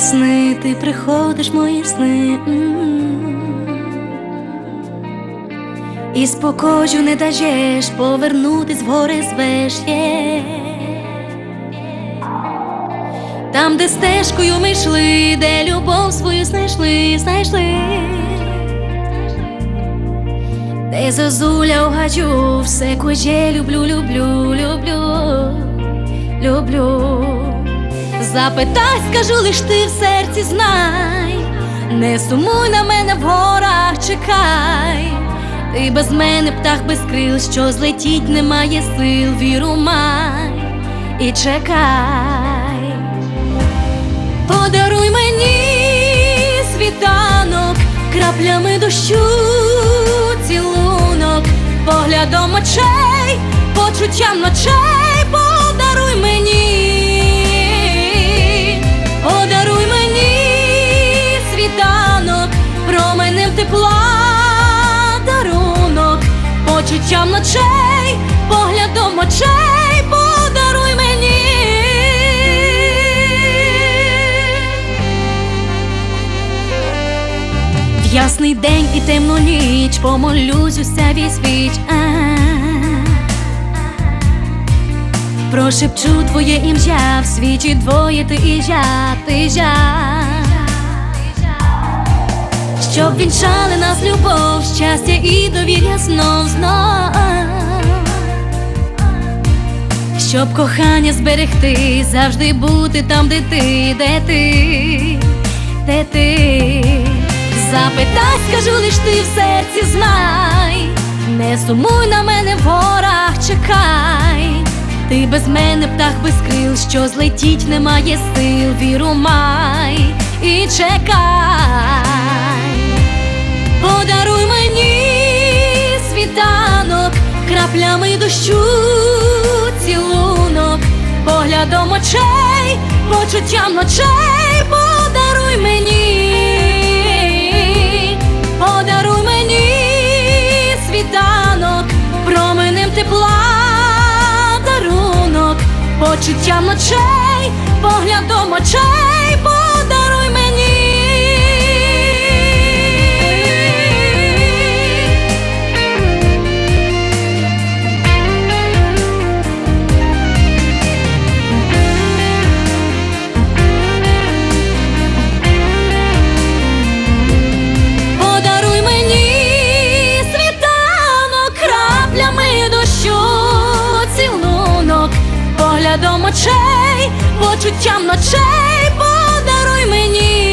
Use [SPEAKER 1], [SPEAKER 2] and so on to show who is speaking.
[SPEAKER 1] весни ти приходиш мої сни. І спокою не дажеш повернутись гори звеш. є. Там, де стежкою ми йшли, де любов свою знайшли, знайшли. Де зозуля у гадю, все коже люблю, люблю, люблю, люблю. Запитай, скажу лиш ти в серці знай, не сумуй на мене в горах, чекай. Ти без мене птах без крил, що злетіть немає сил, віру май і чекай. Подаруй мені світанок, краплями дощу, цілунок, поглядом очей, почуттям ночей, почуттям ночей, поглядом очей, подаруй мені. В ясний день і темну ніч помолюсь уся свіч. А. Прошепчу твоє ім'я в світі двоє ти і я, ти я. Щоб вінчали нас любов, щастя і довір'я знов знов. Щоб кохання зберегти, завжди бути там, де ти, де ти, де ти. Запитай, скажу лиш ти в серці знай, не сумуй на мене в горах, чекай. Ти без мене птах без крил, що злетіть немає сил, віру май і чекай. Краплями дощу, цілунок, поглядом очей, почуттям ночей, подаруй мені, подаруй мені світанок, променем тепла, дарунок, почуттям ночей, поглядом очей, подаруй мені. до мочей, почуттям ночей подаруй мені.